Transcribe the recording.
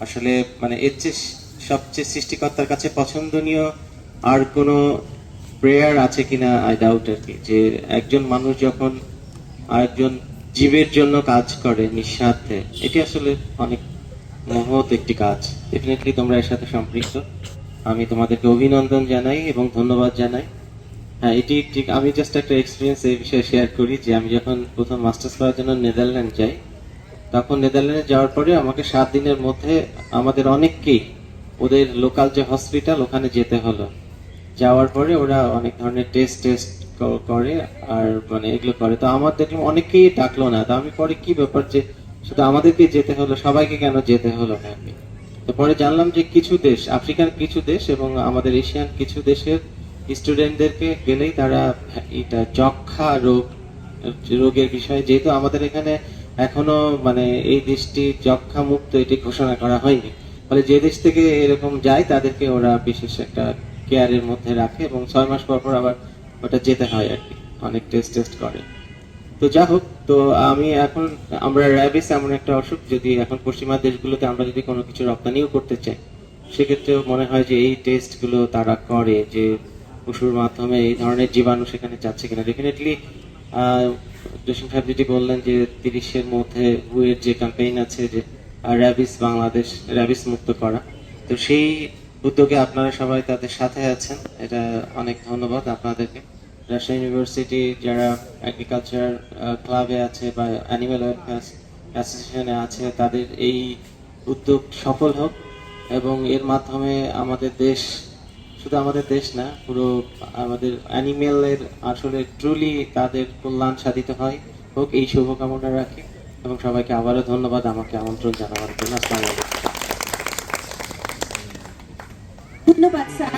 আসলে মানে এর চেয়ে সবচেয়ে সৃষ্টিকর্তার কাছে পছন্দনীয় আর কোনো প্রেয়ার আছে কিনা আই ডাউট আর কি। যে একজন মানুষ যখন আরেকজন জীবের জন্য কাজ করে নিঃস্বার্থে, এটি আসলে অনেক মহৎ একটি কাজ। ডেফিনেটলি তোমরা এর সাথে সম্পৃক্ত। আমি তোমাদেরকে অভিনন্দন জানাই এবং ধন্যবাদ জানাই। হ্যাঁ এটি ঠিক আমি জাস্ট একটা এক্সপিরিয়েন্স এই বিষয়ে শেয়ার করি যে আমি যখন প্রথম মাস্টার্স করার জন্য নেদারল্যান্ড যাই তখন নেদারল্যান্ডে যাওয়ার পরে আমাকে সাত দিনের মধ্যে আমাদের অনেককেই, ওদের লোকাল যে হসপিটাল ওখানে যেতে হলো। যাওয়ার পরে ওরা অনেক ধরনের টেস্ট টেস্ট করে আর মানে এগুলো করে। তো আমার দেখলাম অনেকেই ডাকলো না। তো আমি পরে কি ব্যাপার যে শুধু আমাদেরকে যেতে হলো, সবাইকে কেন যেতে হলো নাকি তো পরে জানলাম যে কিছু দেশ, আফ্রিকার কিছু দেশ এবং আমাদের এশিয়ান কিছু দেশের স্টুডেন্টদেরকে গেলেই তারা এটা যক্ষা রোগ, রোগের বিষয়ে, যেহেতু আমাদের এখানে এখনও মানে এই দেশটি যক্ষা মুক্ত এটি ঘোষণা করা হয়নি। ফলে যে দেশ থেকে এরকম যায়, তাদেরকে ওরা বিশেষ একটা কেয়ারের মধ্যে রাখে এবং ছয় মাস পর পর আবার ওটা যেতে হয় আর কি, অনেক টেস্ট টেস্ট করে। তো যা হোক, তো আমি এখন, আমরা র্যাবিস এমন একটা অসুখ, যদি এখন পশ্চিমা দেশগুলোতে আমরা যদি কোনো কিছু রপ্তানিও করতে চাই, সেক্ষেত্রেও মনে হয় যে এই টেস্টগুলো তারা করে যে পশুর মাধ্যমে এই ধরনের জীবাণু সেখানে যাচ্ছে কিনা। ডেফিনেটলি জসিম সাহেব যেটি বললেন যে তিরিশের মধ্যে হুয়ের যে ক্যাম্পেইন আছে যে র্যাবিস বাংলাদেশ র্যাবিস মুক্ত করা। তো সেই উদ্যোগে আপনারা সবাই তাদের সাথে আছেন। এটা অনেক ধন্যবাদ আপনাদেরকে। রাজশাহী ইউনিভার্সিটি যারা এগ্রিকালচার ক্লাবে আছে বা অ্যানিমেল অ্যাসোসিয়েশনে আছে, তাদের এই উদ্যোগ সফল হোক এবং এর মাধ্যমে আমাদের দেশ শুধু আমাদের দেশ না, পুরো আমাদের অ্যানিমেলের আসলে ট্রুলি তাদের কল্যাণ সাধিত হয়। হোক এই শুভকামনা রাখি এবং সবাইকে আবারও ধন্যবাদ আমাকে আমন্ত্রণ জানাবার জন্য। ধন্যবাদ, স্যার।